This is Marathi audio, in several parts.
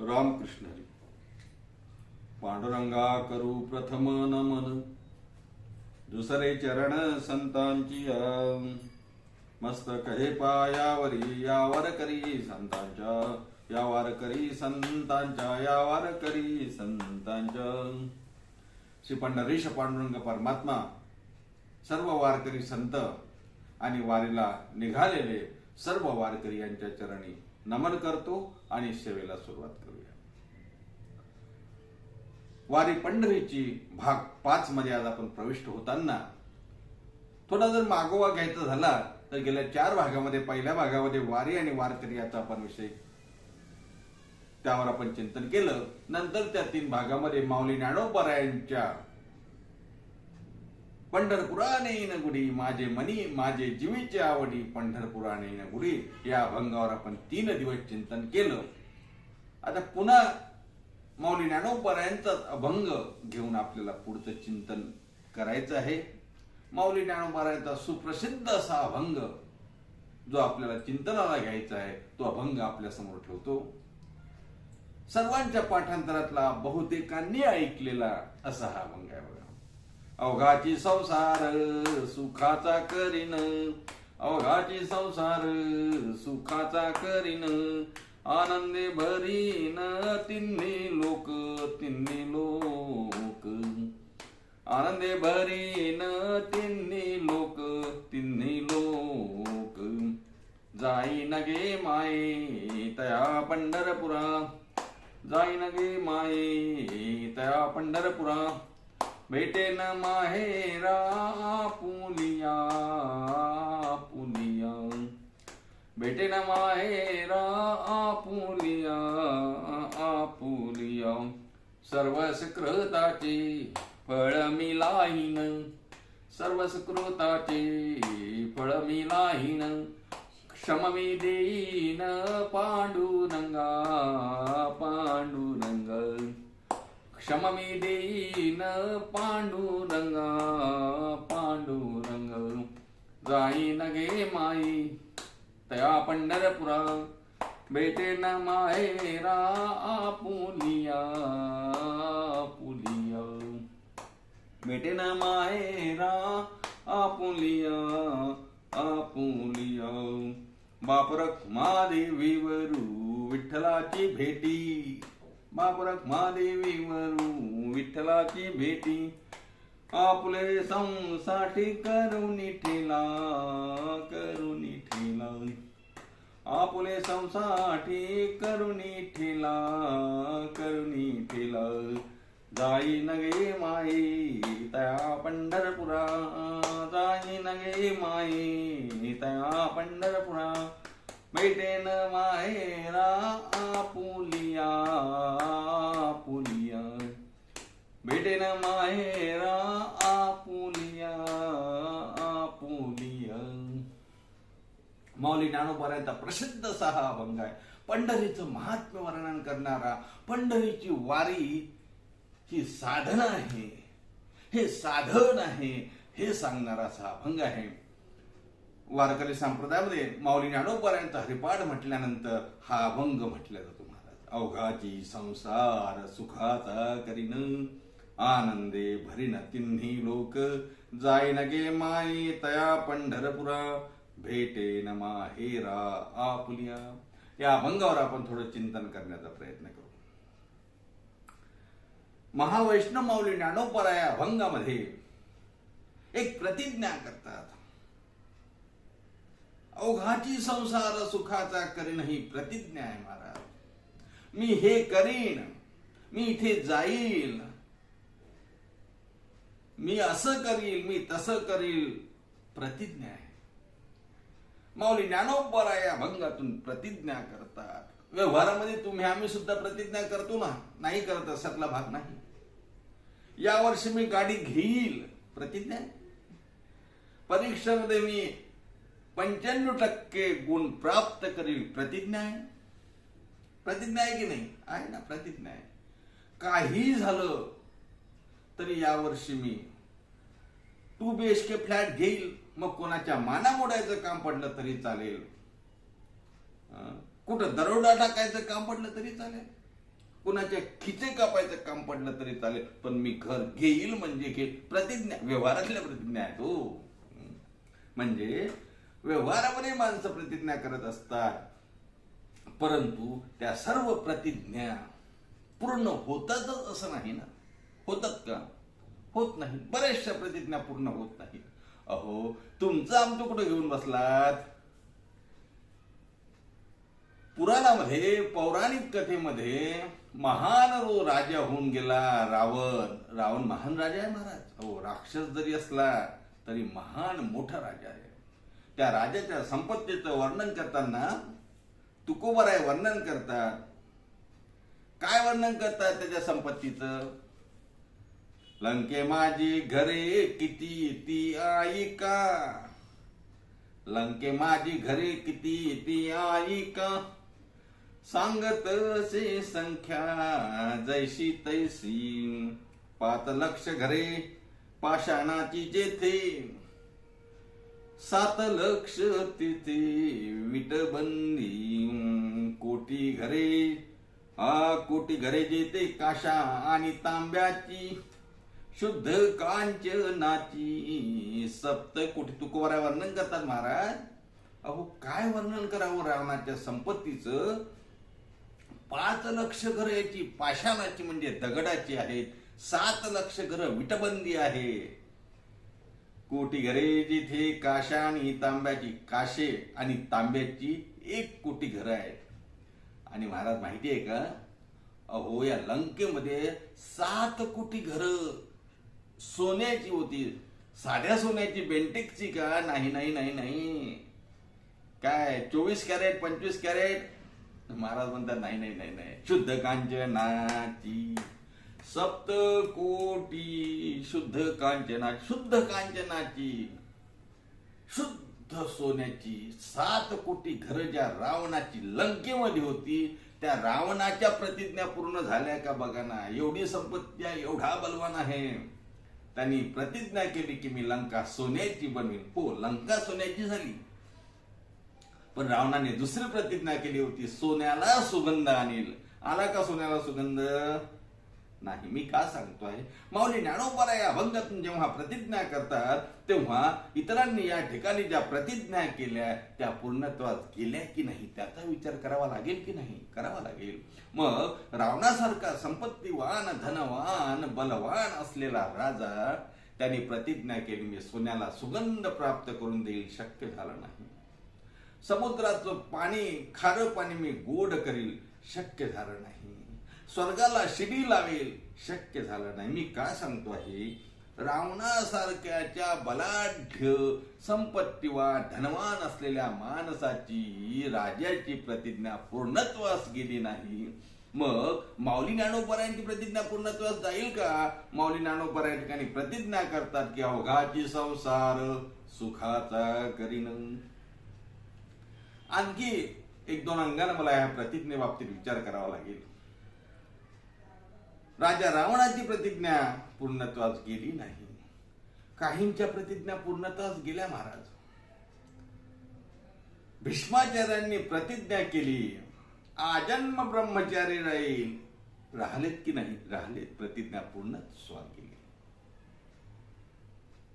रामकृष्ण हरी। पांडुरंगा करू प्रथम नमन। दुसरे चरण संतांची मस्त मस्तक हे पायावरी यावर करी संतांच्या यावर करी संतांच्या यावर करी संतांच्या। श्री पंढरीश पांडुरंग परमात्मा सर्व वारकरी संत आणि वारीला निघालेले सर्व वारकरी यांच्या चरणी नमन करतो आणि सेवेला सुरुवात करूया. वारी पंढरीची भाग पाच मध्ये आज आपण प्रविष्ट होताना थोडा जर मागोवा घ्यायचा झाला तर गेल्या चार भागामध्ये पहिल्या भागामध्ये वारी आणि वारकरी याचा आपण विषय त्यावर आपण चिंतन केलं. नंतर त्या तीन भागामध्ये माऊली ज्ञानोपरायांच्या पंढरपुराने नेईन गुढी माझे मनी माझे जीवीचे आवडी पंढरपुराने न गुढी. या अभंगावर आपण तीन दिवस चिंतन केलं. आता पुन्हा माऊली ज्ञानोबरायांचाच अभंग घेऊन आपल्याला पुढचं चिंतन करायचं आहे. माऊली ज्ञानोबरायांचा सुप्रसिद्ध असा अभंग जो आपल्याला चिंतनाला घ्यायचा आहे तो अभंग आपल्यासमोर ठेवतो. सर्वांच्या पाठांतरातला बहुतेकांनी ऐकलेला असा हा अभंग आहे बघा. अवघाची संसार सुखाचा करीन. अवघाची संसार सुखाचा करीन. आनंदे भरीन तिन्ही लोक तिन्ही लोक. आनंदे भरीन तिन्ही लोक तिन्ही लोक. जाई नगे माये तया पंढरपुरा. जाई नगे माये तया पंढरपुरा. भेटेन माहेरा पुलिया पुनिया. भेटेन माहेरा आपुलिया आपुलिया सर्व सुकृताचे फळ मिलाहीन सर्व सुकृताचे फळ मिलाहीन क्षममी देईन पांडुरंगा पांडुरंग. क्षममी देईन पांडुरंगा पांडुरंग. जाईन गे माई तया पंढरपुरा. बेटे न माहेरा आपुलिया पुलिया बेटे न माहेरा आपुलिया आपुलिया बापरक विवरू विठ्ठलाची भेटी. बापरक महादेवीवरू विठ्ठलाची भेटी. आपले संसाठी करुणी ठेला करुणी ठेला. आपले संसाठी करुणी ठेला करुणी ठेला. जाई नगे माई तया पंढरपुरा. जाई नगे माई तया पंढरपुरा. मैटेन माहेरा आपुलिया आपुलिया भेटे माहेरा आपुलिया आपुलिया माऊली ज्ञानोपर्यंत प्रसिद्ध असा हा अभंग आहे. पंढरीचं महात्म्य वर्णन करणारा पंढरीची वारी ही साधना आहे. हे साधन आहे हे सांगणारा असा अभंग आहे. वारकरी संप्रदायामध्ये माऊली ज्ञानोपर्यंत हरिपाठ म्हटल्यानंतर हा अभंग म्हटला जातो महाराज. अवघाची संसार सुखाचा करीन आनंदे भरीन तिन्ही लोक. जाय नगे माये तया पंढरपुरा भेटे नमा माहेरा आपुलिया. या अभंगावर आपण थोडं चिंतन करण्याचा प्रयत्न करू. महावैष्णव माऊली ज्ञानोपराया अभंगामध्ये एक प्रतिज्ञा करतात. अवघाची संसार सुखाचा करीन ही प्रतिज्ञा आहे महाराज. मी हे करीन मी इथे जाईल. मी असं करील मी तसं करील प्रतिज्ञा आहे. माऊली ज्ञानोपरा या भंगातून प्रतिज्ञा करतात. व्यवहारामध्ये तुम्ही आम्ही सुद्धा प्रतिज्ञा करतो ना? नाही करत असातला भाग नाही. या वर्षी मी गाडी घेईल प्रतिज्ञा आहे. परीक्षेमध्ये मी पंच्याण्णव टक्के गुण प्राप्त करील प्रतिज्ञा आहे. प्रतिज्ञा आहे की नाही? आहे ना प्रतिज्ञा आहे. काही झालं तरी यावर्षी मी two B H K flat घेईल. मग कोणाच्या माना मोडायचं काम पडलं तरी चालेल. कुठं दरोडा टाकायचं काम पडलं तरी चालेल. कुणाच्या खिचे कापायचं काम पडलं तरी चालेल. पण मी घर घेईल म्हणजे घे प्रतिज्ञा व्यवहारातल्या प्रतिज्ञा आहेत हो. म्हणजे व्यवहारामध्ये माणसं प्रतिज्ञा करत असतात. परंतु त्या सर्व प्रतिज्ञा पूर्ण होतातच असं नाही ना? होतात का? होत नाही. बऱ्याचशा प्रतिज्ञा पूर्ण होत नाही अहो तुमचं आमचं कुठं घेऊन बसलात? पुराणामध्ये पौराणिक कथेमध्ये महान रो राजा होऊन गेला रावण. रावण महान राजा आहे महाराज. हो राक्षस जरी असला तरी महान मोठा राजा आहे. त्या राजाच्या संपत्तीचं वर्णन करताना तुकोबराय वर्णन करतात. काय वर्णन करतात त्याच्या संपत्तीचं? लंके माझी घरे किती ती आईका? लंके माझी घरे किती ती आईका? सांगत से संख्या जैशी तैसी. पाच लक्ष घरे पाषाणाची जेथे. सात लक्ष तिथे विटबंदी कोटी घरे. आ कोटी घरे जेते काशा आणि तांब्याची शुद्ध कांचनाची. सप्त कोटी तुकोबारा वर्णन करतात महाराज. अहो काय वर्णन करावं रावणाच्या संपत्तीचं? पाच लक्ष घरं याची पाषाणाची म्हणजे दगडाची आहेत. सात लक्ष घरं विटबंदी आहे कोटी घरे जिथे काशा आणि तांब्याची काशे आणि तांब्याची एक कोटी घरं आहेत. आणि महाराज माहिती आहे का? अहो या लंकेमध्ये सात कोटी घरं. सोन्याची होती. साध्या सोन्याची बेंटेकची का? नाही नाही नाही नाही. काय चोवीस कॅरेट पंचवीस कॅरेट? महाराज म्हणतात नाही नाही नाही नाही. शुद्ध कांचनाची. सप्त कोटी शुद्ध कांचना शुद्ध कांचनाची शुद्ध सोन्याची सात कोटी घर ज्या रावणाची लंकेमध्ये होती त्या रावणाच्या प्रतिज्ञा पूर्ण झाल्या का बघा ना? एवढी संपत्ती एवढा बलवान आहे. त्यांनी प्रतिज्ञा केली की मी लंका सोन्याची बनवीन. हो लंका सोन्याची झाली. पण रावणाने दुसरी प्रतिज्ञा केली होती सोन्याला सुगंध आणील. आला का सोन्याला सुगंध? नाही. मी का सांगतोय? माऊली ज्ञानोबा या अभंगातून जेव्हा प्रतिज्ञा करतात तेव्हा इतरांनी या ठिकाणी ज्या प्रतिज्ञा केल्या त्या पूर्णत्वात केल्या की नाही? त्याचा विचार करावा लागेल की नाही? करावा लागेल. मग रावणासारखा संपत्तीवान धनवान बलवान असलेला राजा त्याने प्रतिज्ञा केली मी सोन्याला सुगंध प्राप्त करून देईल शक्य झालं नाही. समुद्राचं पाणी खारं पाणी मी गोड करील शक्य झालं नाही. स्वर्गाला शिडी लावेल. शक्य झालं नाही. मी काय सांगतो आहे? रावणासारख्याच्या बलाढ्य संपत्तीवा धनवान असलेल्या माणसाची राजाची प्रतिज्ञा पूर्णत्वास गेली नाही. मग माऊली ज्ञानोपरायांची प्रतिज्ञा पूर्णत्वास जाईल का? माऊली ज्ञानोपरा या ठिकाणी प्रतिज्ञा करतात की अवघाची संसार सुखाचा करीन. आणखी एक दोन अंगाने मला या प्रतिज्ञे बाबतीत विचार करावा लागेल. राजा रावणाची प्रतिज्ञा पूर्णत्वास गेली नाही. काहींच्या प्रतिज्ञा पूर्णत्वास गेल्या महाराज. भीष्माचार्यांनी प्रतिज्ञा केली आजन्म ब्रह्मचारी राहील. राहलेत की नाही? राहलेत. प्रतिज्ञा पूर्णत्वास केली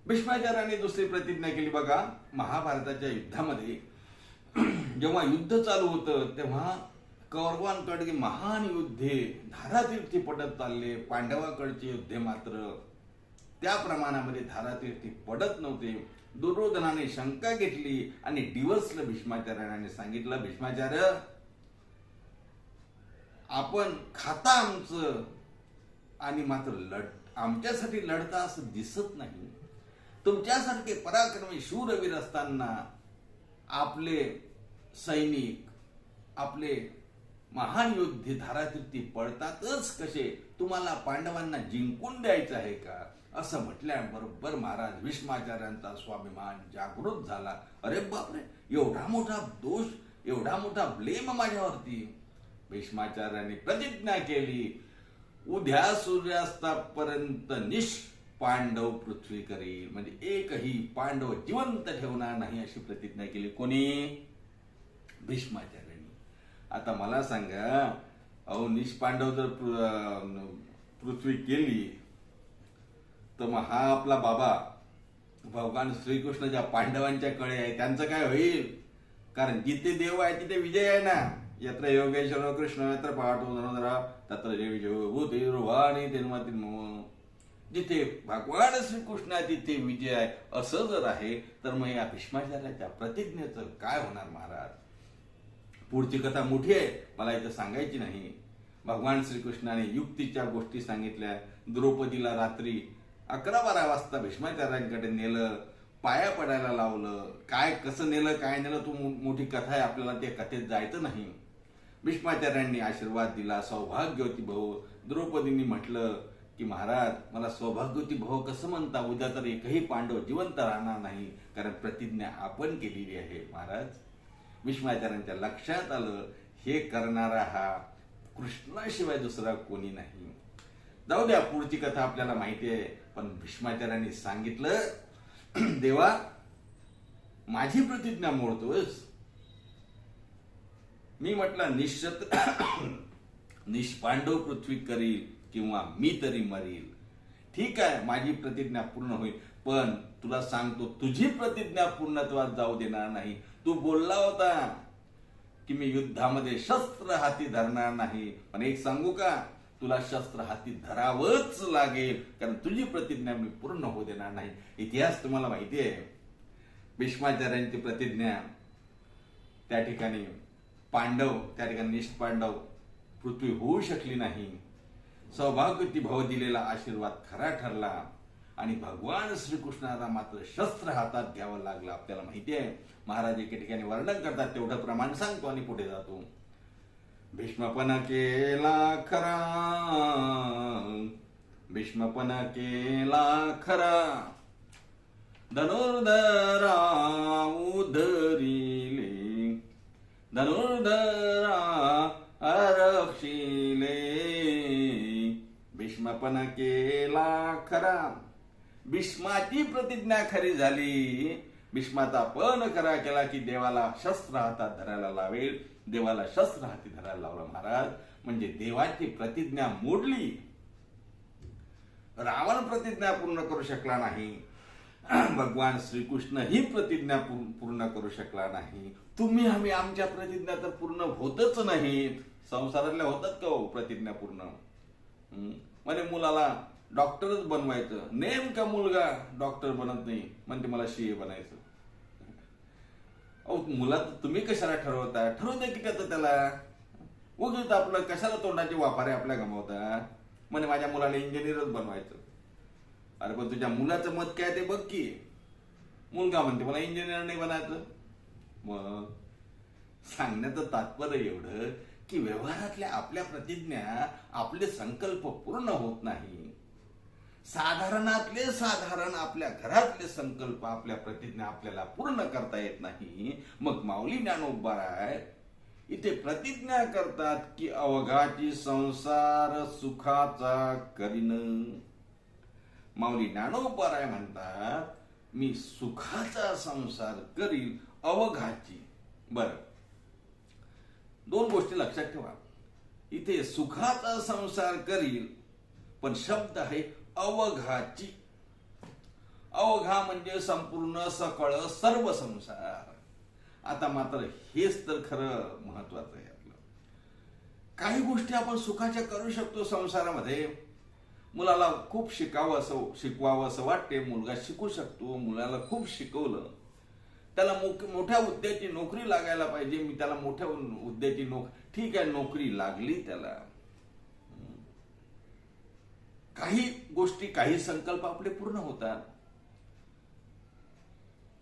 भीष्माचार्यांनी दुसरी प्रतिज्ञा केली बघा महाभारताच्या युद्धामध्ये. जेव्हा युद्ध चालू होतं तेव्हा कौरवांकडे महान युद्धे धारातीर्थी पडत चालले पांडवाकडचे युद्धे मात्र. त्या प्रमाणामध्ये धारातीर्थी पडत नव्हते. दुर्योधनाने शंका घेतली आणि डिवसला भीष्माचार्याने सांगितलं भीष्माचार्य आपण खाता आमचं आणि मात्र लढ आमच्यासाठी लढता असं दिसत नाही. तुमच्यासारखे पराक्रमी शूरवीर असताना आपले सैनिक आपले महान योद्धे धारातीर्थी पडतातच कसे? तुम्हाला पांडवांना जिंकून द्यायचं आहे का? असं म्हटल्याबरोबर महाराज भीष्माचार्यांचा स्वाभिमान जागृत झाला. अरे बापरे एवढा मोठा दोष एवढा मोठा ब्लेम माझ्यावरती. भीष्माचार्यांनी प्रतिज्ञा केली. उद्या सूर्यास्तापर्यंत निश पांडव पृथ्वी करील. म्हणजे एकही पांडव जिवंत ठेवणार नाही अशी प्रतिज्ञा केली. कोणी? भीष्माचार्य. आता मला सांगा अहो निष्पांडव जर पृथ्वी केली तर मग हा आपला बाबा भगवान श्रीकृष्ण ज्या पांडवांच्या कळे आहे. त्यांचं काय होईल? कारण जिथे देव आहे तिथे विजय आहे ना. यत्र योगेश्वर कृष्ण यत्र पाठो धनुधरा तत्र जे भूती रुवाणी तिन्मती मम. जिथे भगवान श्रीकृष्ण आहे तिथे विजय आहे. असं जर आहे तर मग या भीष्माचार्याच्या प्रतिज्ञेचं काय होणार महाराज? पुढची कथा मोठी आहे. मला इथं सांगायची नाही. भगवान श्रीकृष्णाने युक्तीच्या गोष्टी सांगितल्या. द्रौपदीला रात्री अकरा बारा वाजता भीष्माचार्यांकडे नेलं. पाया पडायला लावलं. काय कसं नेलं काय नेलं तू मोठी कथा आहे. आपल्याला त्या कथेत जायचं नाही. भीष्माचार्यांनी आशीर्वाद दिला. सौभाग्यवती भाऊ द्रौपदींनी म्हटलं की महाराज मला सौभाग्यवती भाऊ कसं म्हणता? उद्या तर एकही पांडव जिवंत राहणार नाही. कारण प्रतिज्ञा आपण केलेली आहे महाराज. भीष्माचार्यांच्या लक्षात आलं हे करणारा हा कृष्णाशिवाय दुसरा कोणी नाही. जाऊ द्या पुढची कथा आपल्याला माहिती आहे पण भीष्माचार्यांनी सांगितलं देवा माझी प्रतिज्ञा मोडतोस मी म्हटलं निश्चित निष्पांडव पृथ्वी करील किंवा मी तरी मरील. ठीक आहे माझी प्रतिज्ञा पूर्ण होईल पण तुला सांगतो तुझी प्रतिज्ञा पूर्णत्वात जाऊ देणार नाही. तू बोलला होता की मी युद्धामध्ये शस्त्र हाती धरणार नाही. पण एक सांगू का? तुला शस्त्र हाती धरावंच लागेल कारण तुझी प्रतिज्ञा मी पूर्ण होऊ देणार नाही. इतिहास तुम्हाला माहिती आहे. भीष्माचार्यांची प्रतिज्ञा त्या ठिकाणी पांडव त्या ठिकाणी निष्पांडव पृथ्वी होऊ शकली नाही. सौभाग्यवती भाव दिलेला आशीर्वाद खरा ठरला. आणि भगवान श्रीकृष्णाला मात्र शस्त्र हातात घ्यावं लागलं आपल्याला माहिती आहे. महाराज एके ठिकाणी वर्णन करतात तेवढं प्रमाण सांगतो आणि पुढे जातो. भीष्मपण केला खरा. भीष्मपण केला खरा. धनुर्धरा उधरिले धनुर्धरा आरक्षिले. भीष्मपण केला खरा. भीष्माची प्रतिज्ञा खरी झाली. भीष्माचा पण खरा केला की देवाला शस्त्र हातात धरायला लावेल. देवाला शस्त्र हाती धरायला लावलं महाराज. म्हणजे देवाची प्रतिज्ञा मोडली. रावण प्रतिज्ञा पूर्ण करू शकला नाही. भगवान श्रीकृष्ण ही प्रतिज्ञा पूर्ण पूर्ण करू शकला नाही. तुम्ही आम्ही आमच्या प्रतिज्ञा तर पूर्ण होतच नाहीत. संसारातल्या होतात का हो प्रतिज्ञा पूर्ण? हम्म. म्हणजे मुलाला डॉक्टरच बनवायचं. नेमका मुलगा डॉक्टर बनत नाही म्हणते मला सीए बनायचं. अहो मुला तुम्ही कशाला ठरवता? ठरवू दे की त्याचं त्याला. उगीच आपलं कशाला तोंडाचे वापारे आपल्या गमावता? म्हणे माझ्या मुलाला इंजिनियरच बनवायचं. अरे पण तुझ्या मुलाचं मत काय ते बघ की. मुलगा म्हणते मला इंजिनियर नाही बनायचं. मग? सांगण्याचं तात्पर्य एवढं की व्यवहारातल्या आपल्या प्रतिज्ञा आपले संकल्प पूर्ण होत नाही. साधारणातले साधारण आपल्या घरातले संकल्प आपल्या प्रतिज्ञा आपल्याला पूर्ण करता येत नाही. मग माऊली ज्ञानोबाराय इथे प्रतिज्ञा करतात की अवघाची संसार सुखाचा करीन. माऊली ज्ञानोबाराय म्हणतात मी सुखाचा संसार करील अवघाची. बर. दोन गोष्टी लक्षात ठेवा. इथे सुखाचा संसार करील पण शब्द आहे अवघाची. अवघा म्हणजे संपूर्ण सकळ सर्व संसार. आता मात्र हेच तर खरं महत्वाचं आहे आपलं. काही गोष्टी आपण सुखाच्या करू शकतो संसारामध्ये. मुलाला खूप शिकावं असं शिकवावं असं वाटते. मुलगा शिकू शकतो. मुलाला खूप शिकवलं. त्याला मोठ्या हुद्द्याची नोकरी लागायला पाहिजे. मी त्याला मोठ्या हुद्द्याची नोक ठीक आहे नोकरी लागली त्याला. काही गोष्टी काही संकल्प आपले पूर्ण होतात.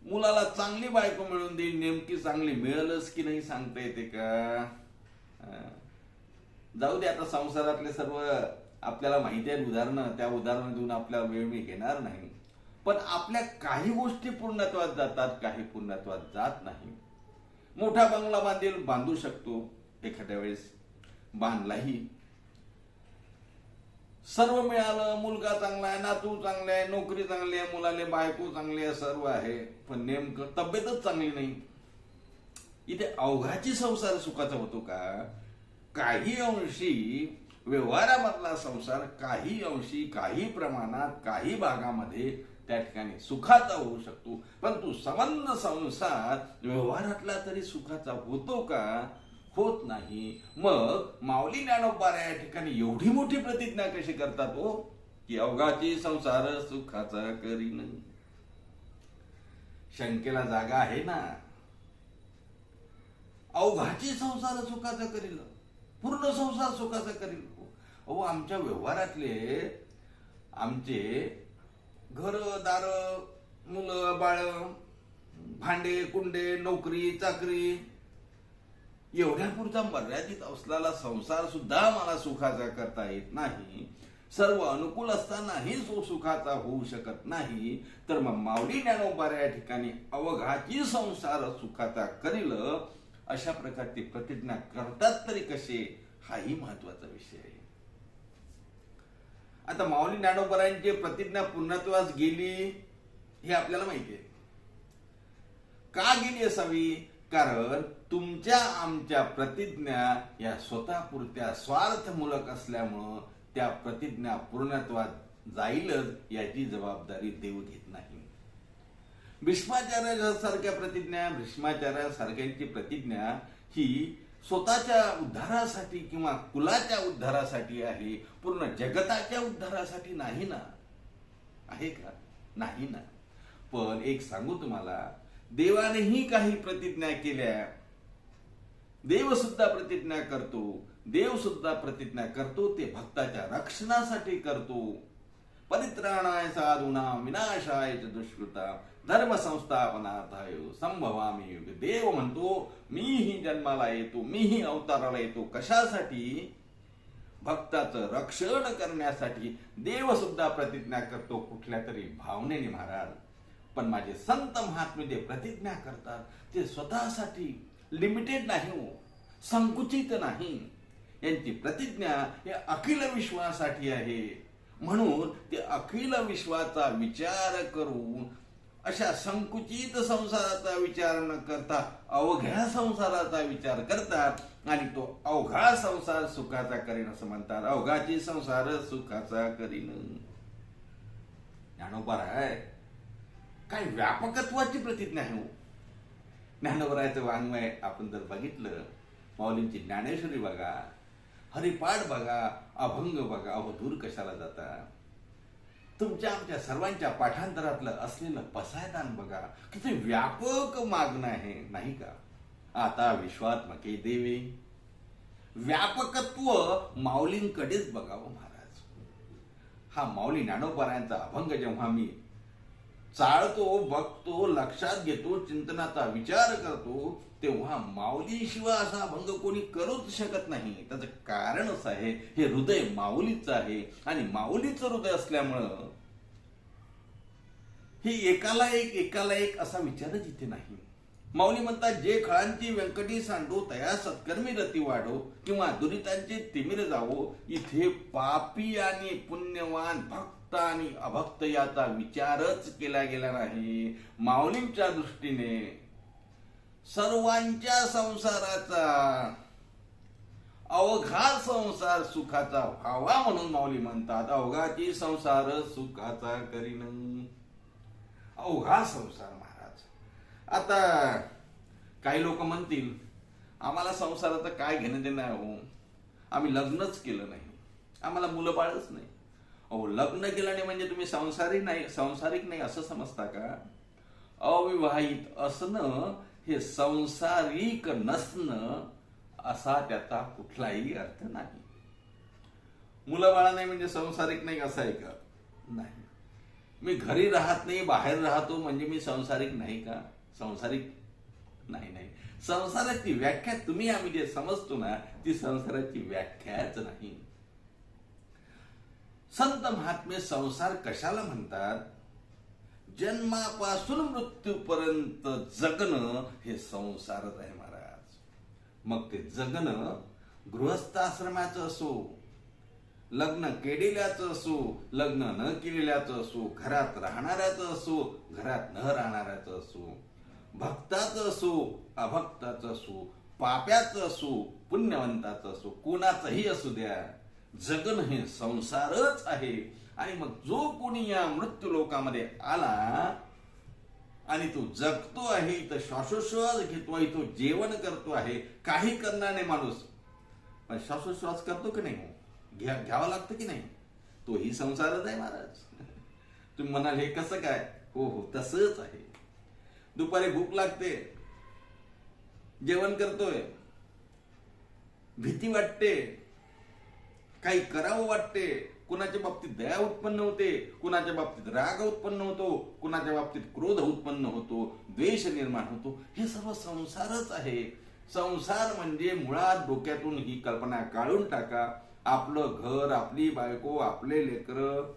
मुलाला चांगली बायको मिळून देईल नेमकी चांगली मिळेलच की नाही सांगता येते का? जाऊ दे आता संसारातले सर्व आपल्याला माहिती आहेत उदाहरणं. त्या उदाहरण देऊन आपल्याला वेळ मी घेणार नाही. पण आपल्या काही गोष्टी पूर्णत्वात जातात काही पूर्णत्वात जात नाही. मोठा बंगला बांधेल बांधू शकतो एखाद्या वेळेस. बांधलाही. सर्व मिळालं मुलगा चांगला आहे नातू चांगले आहे नोकरी चांगली आहे मुलाले बायको चांगली आहे सर्व आहे. पण नेमकं तब्येतच चांगली नाही. इथे अवघाची संसार सुखाचा होतो का? काही अंशी व्यवहारामधला संसार काही अंशी काही प्रमाणात काही भागामध्ये त्या ठिकाणी सुखाचा होऊ शकतो. परंतु तू संबंध संसार व्यवहारातला तरी सुखाचा होतो का? होत नाही. मग माऊली ज्ञानोबार या ठिकाणी एवढी मोठी प्रतिज्ञा कशी करतात हो? की अवघाची संसार सुखाचा करीन. शंकेला जागा आहे ना. अवघाची संसार सुखाचा करील पूर्ण संसार सुखाचा करील अहो आमच्या व्यवहारातले आमचे घर दार मुलं बाळ भांडे कुंडे नोकरी चाकरी एवढ्यापुरता मर्यादित असलेला संसार सुद्धा मला सुखाचा करता येत नाही. सर्व अनुकूल असतानाही तो सुखाचा होऊ शकत नाही. तर मग माऊली ज्ञानोबार या ठिकाणी अवघाची संसार सुखाचा करील अशा प्रकारची प्रतिज्ञा करतात तरी कसे? हाही महत्त्वाचा विषय आहे. आता माऊली ज्ञानोबरांची प्रतिज्ञा पूर्णत्वास गेली हे आपल्याला माहिती आहे. का गेली असावी? कारण तुमच्या आमच्या प्रतिज्ञा या स्वतःपुरत्या स्वार्थमूलक असल्यामुळं त्या प्रतिज्ञा पूर्णत्वात जाईलच याची जबाबदारी देव घेत नाही. भीष्माचार्यासारख्या प्रतिज्ञा भीष्माचार्यासारख्यांची प्रतिज्ञा ही स्वतःच्या उद्धारासाठी किंवा कुलाच्या उद्धारासाठी आहे पूर्ण जगताच्या उद्धारासाठी नाही ना? आहे का? नाही ना? पण एक सांगू तुम्हाला देवानेही काही प्रतिज्ञा केल्या देव सुद्धा प्रतिज्ञा करतो देव सुद्धा प्रतिज्ञा करतो ते भक्ताच्या रक्षणासाठी करतो. परित्राणाय साधूना विनाशाय दुष्कृता धर्म संस्थापनार्थाय संभवामी युग. देव म्हणतो मीही जन्माला येतो मीही अवताराला येतो. कशासाठी? भक्ताचं रक्षण करण्यासाठी. देव सुद्धा प्रतिज्ञा करतो कुठल्या तरी भावनेने महाराज. पण माझे संत महात्मे जे प्रतिज्ञा करतात ते स्वतःसाठी लिमिटेड नाही हो. संकुचित नाही. यांची प्रतिज्ञा हे अखिल विश्वासाठी आहे. म्हणून ते अखिल विश्वाचा विचार करून अशा संकुचित संसाराचा विचार न करता अवघ्या संसाराचा विचार करतात आणि तो अवघा संसार सुखाचा करीन असं म्हणतात. अवघाची संसार सुखाचा करीन. ज्ञानोबा आहे काय व्यापकत्वाची प्रतिज्ञा आहे हो. ज्ञानवरायचं वाङ्मय आपण जर बघितलं माऊलींची ज्ञानेश्वरी बघा हरिपाठ बघा अभंग बघा अहो दूर कशाला जाता? तुमच्या आमच्या सर्वांच्या पाठांतरातलं असलेलं पसायदान बघा किती व्यापक मागणं आहे नाही का? आता विश्वात्मके देवी. व्यापकत्व माऊलींकडेच बघावं महाराज. हा माऊली ज्ञानोपरायांचा अभंग जेव्हा मी चाळतो बघतो लक्षात घेतो चिंतनाचा विचार करतो तेव्हा माऊलीशिवाय असा अभंग कोणी करूच शकत नाही. त्याचं कारण असं आहे हे हृदय माऊलीचं आहे आणि माऊलीचं हृदय असल्यामुळं ही एकाला एक एकाला एक असा विचारच इथे नाही. माऊली म्हणतात जे खळांची व्यंकटी सांडो तया सत्कर्मी रती वाढो किंवा दुरितांचे तिमिर जावो इथे पापी आणि पुण्यवान भक्त आणि अभक्त याचा विचारच केला गेला नाही. माऊलींच्या दृष्टीने सर्वांच्या संसाराचा अवघा संसार सुखाचा व्हावा म्हणून माऊली म्हणतात. अवघाची संसार सुखाचा करीन. अवघा संसार महाराज. आता काही लोक म्हणतील आम्हाला संसाराचं काय घेणं देणं आहे हो? आम्ही लग्नच केलं नाही. आम्हाला मुलं बाळच नाही. अहो लग्न केल्याने म्हणजे तुम्ही संसारिक नाही संसारिक नाही असं समजता का? अविवाहित असणं हे संसारिक नसणं असा त्याचा कुठलाही अर्थ नाही. मुलं बाळा नाही म्हणजे संसारिक नाही असं आहे का? नाही. मी घरी राहत नाही बाहेर राहतो म्हणजे मी संसारिक नाही का? संसारिक नाही नाही. संसाराची व्याख्या तुम्ही आम्ही जे समजतो ना ती संसाराची व्याख्याच नाही. संत महात्मे संसार कशाला म्हणतात? जन्मापासून मृत्यूपर्यंत जगणं हे संसारच आहे महाराज. मग ते जगणं गृहस्थाश्रमाचं असो लग्न केलेल्याचं असो लग्न न केलेल्याचं असो घरात राहणाऱ्याचं असो घरात न राहणाऱ्याचं असो भक्ताचं असो अभक्ताचं असो पाप्याचं असो पुण्यवंताचं असो कोणाचंही असू द्या. जगन हे संसारच आहे. आणि मग जो कोणी या मृत्यू लोकामध्ये आला आणि तो जगतो आहे इथं श्वासोश्वास घेतो आहे तो जेवण करतो आहे काही करणार नाही माणूस. पण श्वासोश्वास करतो की नाही हो? घ्या घ्यावा लागतं की नाही? तोही संसारच आहे महाराज. तुम्ही म्हणाल हे कसं काय? हो हो तसंच आहे. दुपारी भूक लागते. जेवण करतोय. भीती वाटते. काही करावं वाटते. कुणाच्या बाबतीत दया उत्पन्न होते कुणाच्या बाबतीत राग उत्पन्न होतो कुणाच्या बाबतीत क्रोध उत्पन्न होतो द्वेष निर्माण होतो. हे सर्व संसारच आहे. संसार म्हणजे मुळात डोक्यातून ही कल्पना काढून टाका. आपलं घर आपली बायको आपले लेकर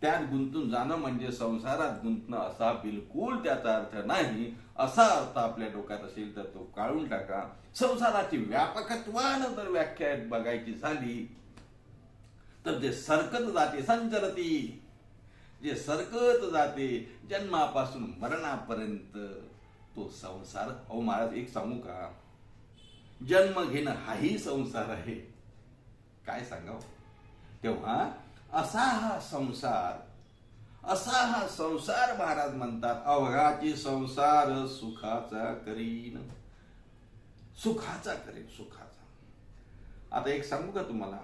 त्यात गुंतून जाणं म्हणजे संसारात गुंतणं असा बिलकुल त्याचा अर्थ नाही. असा अर्थ आपल्या डोक्यात असेल तर तो काढून टाका. संसाराची व्यापकत्वानं जर व्याख्या बघायची झाली तर जे सरकत जाते संचरती. जे सरकत जाते जन्मापासून मरणापर्यंत तो संसार अहो महाराज एक सांगू का? जन्म घेणं हाही संसार आहे. काय सांगाव? तेव्हा असा हा संसार असा हा संसार महाराज म्हणतात अवघाची संसार सुखाचा करीन. सुखाचा करीन सुखाचा. आता एक सांगू का तुम्हाला?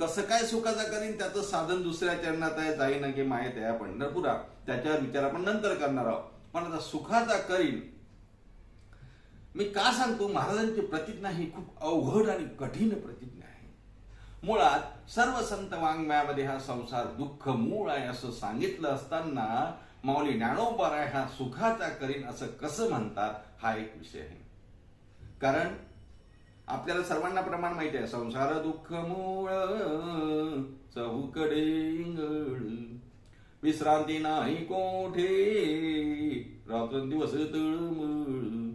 कसं काय सुखाचा करीन त्याचं साधन दुसऱ्या चरणात आहे जाईन की माहीत आहे. पंढरपुरा त्याच्यावर विचार आपण नंतर करणार आहोत. पण आता सुखाचा करीन. मी का सांगतो? महाराजांची प्रतिज्ञा ही खूप अवघड आणि कठीण प्रतिज्ञा आहे. मुळात सर्व संत वाङ्मयामध्ये हा संसार दुःख मूळ आहे असं सांगितलं असताना माऊली ज्ञानोबाराय हा सुखाचा करीन असं कसं म्हणतात हा एक विषय आहे. कारण आपल्याला सर्वांना प्रमाण माहिती आहे. संसार दुःख मूळ चौकडे विश्रांती नाही कोठे रात्रंदिवस तळमळ.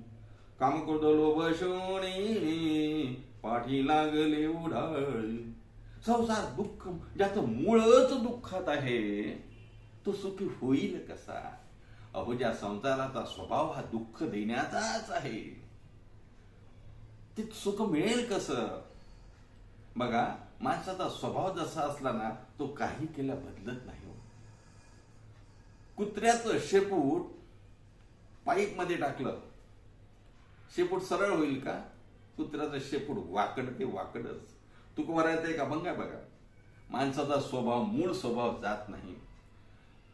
काम करतो लोभ शोणी पाठी लागले उढाळ. संसार दुःख ज्याचं मूळच दुःखात आहे तो सुखी होईल कसा? अहो ज्या संसाराचा स्वभाव हा दुःख देण्याचाच आहे. ते सुख मिळेल कसं? बघा माणसाचा स्वभाव जसा असला ना तो काही केला बदलत नाही हो. कुत्र्याचं शेपूट पाईपमध्ये टाकलं. शेपूट सरळ होईल का? कुत्र्याचं शेपूट वाकड ते वाकडच. तुकोबारायचं एक अभंग आहे बघा. माणसाचा स्वभाव मूळ स्वभाव जात नाही.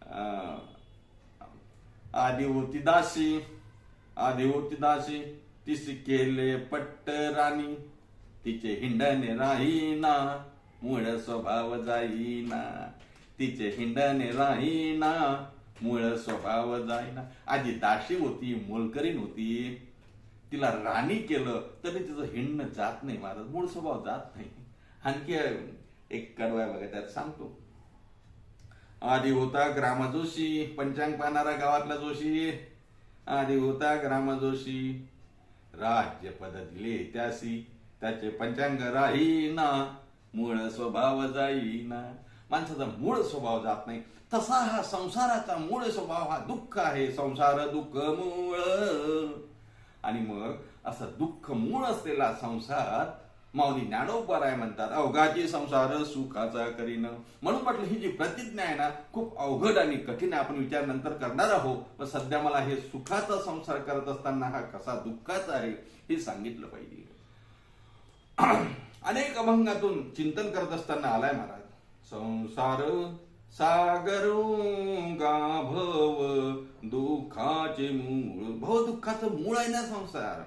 अं, आधी होती दासी आधी होती दासी. तिस केले पट्ट राणी तिचे हिंडणे राहीना मूळ स्वभाव जाईना. तिचे हिंडणे राहीना मूळ स्वभाव जाईना. आधी दाशी होती मोलकरीण होती. तिला राणी केलं तरी तिचं हिंडणं जात नाही महाराज मूळ स्वभाव जात नाही. आणखी एक कडवाय बघा त्यात सांगतो. आधी होता ग्राम जोशी पंचांग पाहणारा गावातला जोशी. आधी होता ग्राम जोशी राज्य पद दिले त्यासी त्याचे पंचांग राहीना मूळ स्वभाव जाईना. माणसाचा मूळ स्वभाव जात नाही. तसा हा संसाराचा मूळ स्वभाव हा दुःख आहे. संसार दुःख मूळ. आणि मग असं दुःख मूळ असलेला संसार माऊली ज्ञानोबराय म्हणतात अवघाचे संसार सुखाचा करीन. म्हणून म्हटलं ही जी प्रतिज्ञा आहे ना खूप अवघड आणि कठीण आहे. आपण विचार नंतर करणार आहोत. पण सध्या मला हे सुखाचा संसार करत असताना हा कसा दुःखाचा आहे हे सांगितलं पाहिजे. अनेक अभंगातून चिंतन करत असताना आलाय महाराज. संसार सागर भव दुःखाचे मूळ. भव दुःखाचं मूळ आहे ना संसार.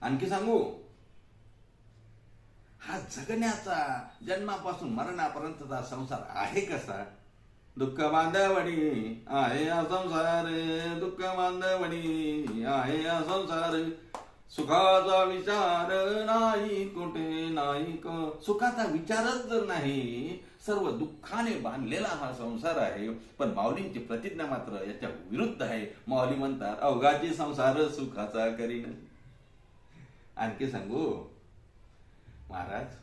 आणखी सांगू? हा जगण्याचा जन्मापासून मरणापर्यंतचा संसार आहे कसा? दुःख बांधवणी आहे संसार दुःख बांधवणी आहे संसार. सुखाचा विचार नाही कुठे नाही क. सुखाचा विचारच जर नाही सर्व दुःखाने बांधलेला हा संसार आहे. पण माऊलींची प्रतिज्ञा मात्र याच्या विरुद्ध आहे. माऊली म्हणतात अवघाची संसार सुखाचा करीन. आणखी सांगू? महाराज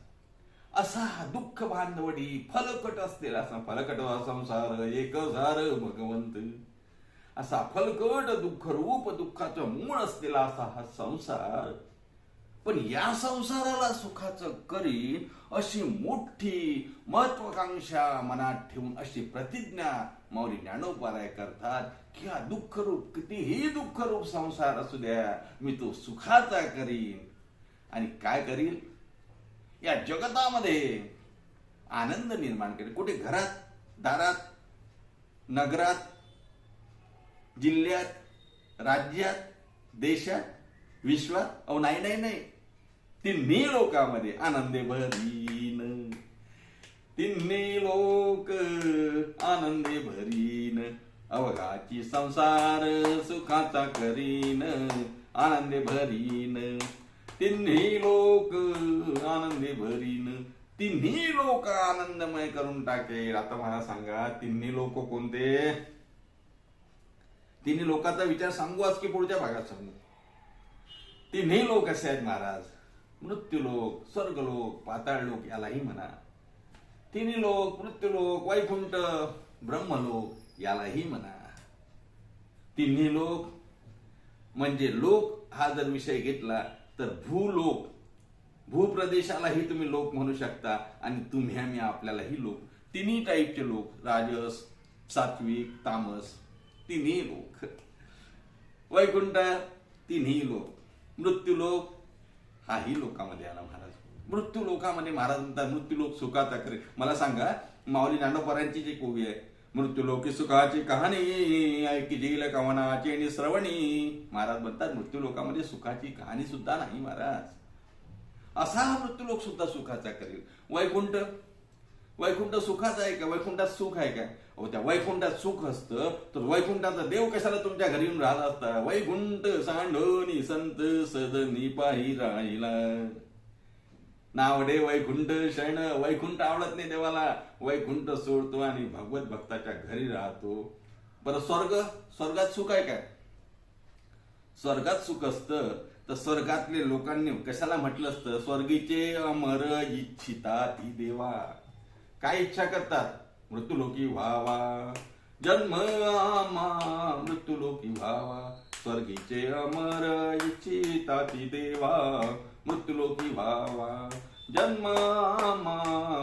असा हा दुःख बांधवडी फलकट असलेला असा फलकट संसार एक झार भगवंत. असा फलकट दुःख रूप दुःखाचं मूळ असलेला असा हा संसार. पण या संसाराला सुखाचं करीन अशी मोठी महत्वाकांक्षा मनात ठेवून अशी प्रतिज्ञा माऊली ज्ञानोपाराय करतात की हा दुःखरूप कितीही दुःखरूप संसार असू द्या मी तो सुखाचा करीन. आणि काय करील या जगतामध्ये आनंद निर्माण करेल कुठे? घरात दारात नगरात जिल्ह्यात राज्यात देशात विश्वात. अहो नाही नाही नाही. तिन्ही लोकांमध्ये आनंदे भरीन. तिन्ही लोक आनंदे भरीन. अवघाची संसार सुखाचा करीन. आनंदे भरीन. तिन्ही लोक आनंदे भरीन. तिन्ही लोक आनंदमय करून टाकेल. आता मला सांगा तिन्ही लोक कोणते? तिन्ही लोकांचा विचार सांगू आज की पुढच्या भागात सांगू? तिन्ही लोक असे आहेत महाराज? मृत्यूलोक स्वर्गलोक पाताळ लोक यालाही म्हणा. तिन्ही लोक मृत्यूलोक वैकुंठ ब्रह्मलोक यालाही म्हणा. तिन्ही लोक म्हणजे लोक हा जर विषय घेतला तर भूलोक भूप्रदेशालाही तुम्ही लोक म्हणू शकता आणि तुम्ही आम्ही आपल्यालाही लोक. तिन्ही टाईपचे लोक राजस सात्विक तामस तिन्ही लोक. वैकुंठ तिन्ही लोक. मृत्यूलोक हाही लोकामध्ये आला महाराज. मृत्यू लोकामध्ये महाराज म्हणतात मृत्यू लोक सुखाचा करे मला सांगा माऊली नांडोपरांची जी कोवी आहे मृत्यू लोकी सुखाची कहाणी. ऐकी जेल कवनाची आणि श्रवणी. महाराज म्हणतात मृत्यू लोकामध्ये सुखाची कहाणी सुद्धा नाही महाराज. असा हा मृत्यूलोक सुद्धा सुखाचा करेल. वैकुंठ? वैकुंठ सुखाचा आहे का? वैकुंठात सुख आहे का? हो त्या वैकुंठात सुख असतं तर वैकुंठाचा देव कशाला तुमच्या घरी येऊन राहिला असता? वैकुंठ सांडोनी संत सदनी पाही राहिला. नावडे वैकुंठ शरण वैकुंठ आवडत नाही देवाला. वैकुंठ सोडतो आणि भगवत भक्ताच्या घरी राहतो. बरं स्वर्ग? स्वर्गात सुख आहे काय? स्वर्गात सुख असतं तर स्वर्गातले लोकांनी कशाला म्हटलं असतं? स्वर्गीचे अमर इच्छिता ती देवा. काय इच्छा करतात? मृत्यूलोकी व्हावा. जन्म आमा मृत्यूलोकी व्हावा. स्वर्गीचे अमर इच्छिता ती देवा. मृत्यूलोकी व्हावा जन्म आमा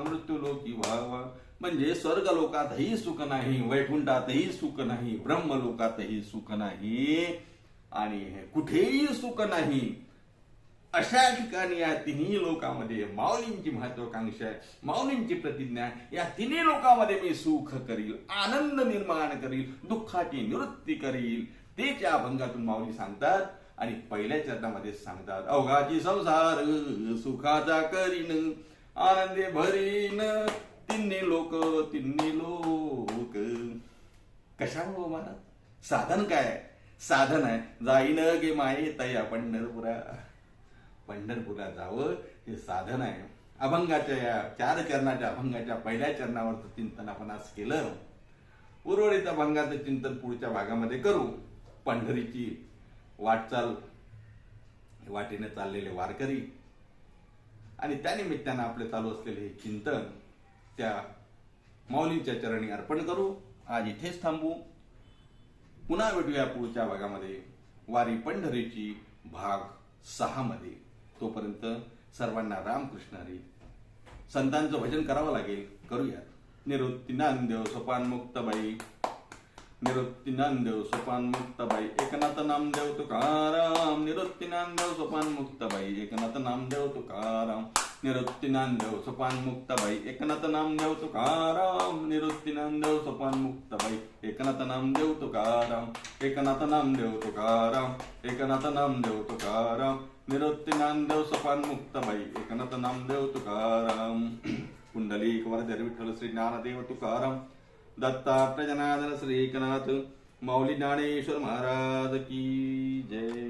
मृत्यूलोकी व्हावा म्हणजे स्वर्ग लोकातही सुख नाही वैकुंठातही सुख नाही ब्रह्मलोकातही सुख नाही. आणि कुठेही सुख नाही. अशा ठिकाणी या तिन्ही लोकांमध्ये माऊलींची महत्वाकांक्षा आहे माऊलींची प्रतिज्ञा या तिन्ही लोकांमध्ये मी सुख करील आनंद निर्माण करील दुःखाची निवृत्ती करील. ते त्या अभंगातून माऊली सांगतात आणि पहिल्या चरणामध्ये सांगतात अवघाची संसार सुखाचा करीन आनंदे भरीन तिन्ही लोक तिन्ही लोक. कशामुळं हो मला साधन काय साधन आहे. जाईन गे माये तया पंढरपुरा पंढरपुरा जावं. हे साधन आहे. अभंगाच्या या चार चरणाच्या अभंगाच्या पहिल्या चरणावरचं चिंतन आपण आज केलं. उर्वरित अभंगाचं चिंतन पुढच्या भागामध्ये करू. पंढरीची वाटचाल वाटेने चाललेले वारकरी आणि त्यानिमित्तानं आपले चालू असलेले हे चिंतन त्या माऊलींच्या चरणी अर्पण करू. आज इथेच थांबू. पुन्हा भेटूया पुढच्या भागामध्ये. वारी पंढरीची भाग सहा मध्ये तोपर्यंत सर्वांना रामकृष्ण हरी. संतांचं भजन करावं लागेल. करूया निवृत्ती नामदेव सोपान मुक्तबाई निवृत्ती नामदेव सोपान मुक्ताबाई एकनाथ नामदेव तुकाराम। निवृत्ती नामदेव सोपान मुक्ताबाई एकनाथ नामदेव तुकाराम। निवृत्ती नामदेव सोपान मुक्ताबाई एकनाथ नामदेव तुकाराम। निवृत्ती नामदेव सोपान मुक्ताबाई एकनाथ नामदेव तुकाराम। एकनाथ नामदेव तुकाराम। एकनाथ नामदेव तुकाराम। निवृत्ती नामदेव सोपान मुक्ताबाई एकनाथ नामदेव तुकाराम। कुंडली वरदर विठ्ठल श्री ज्ञानदेव तुकाराम। दत्तात्रय जनार्दन श्री माऊली ज्ञानेश्वर महाराज की जय।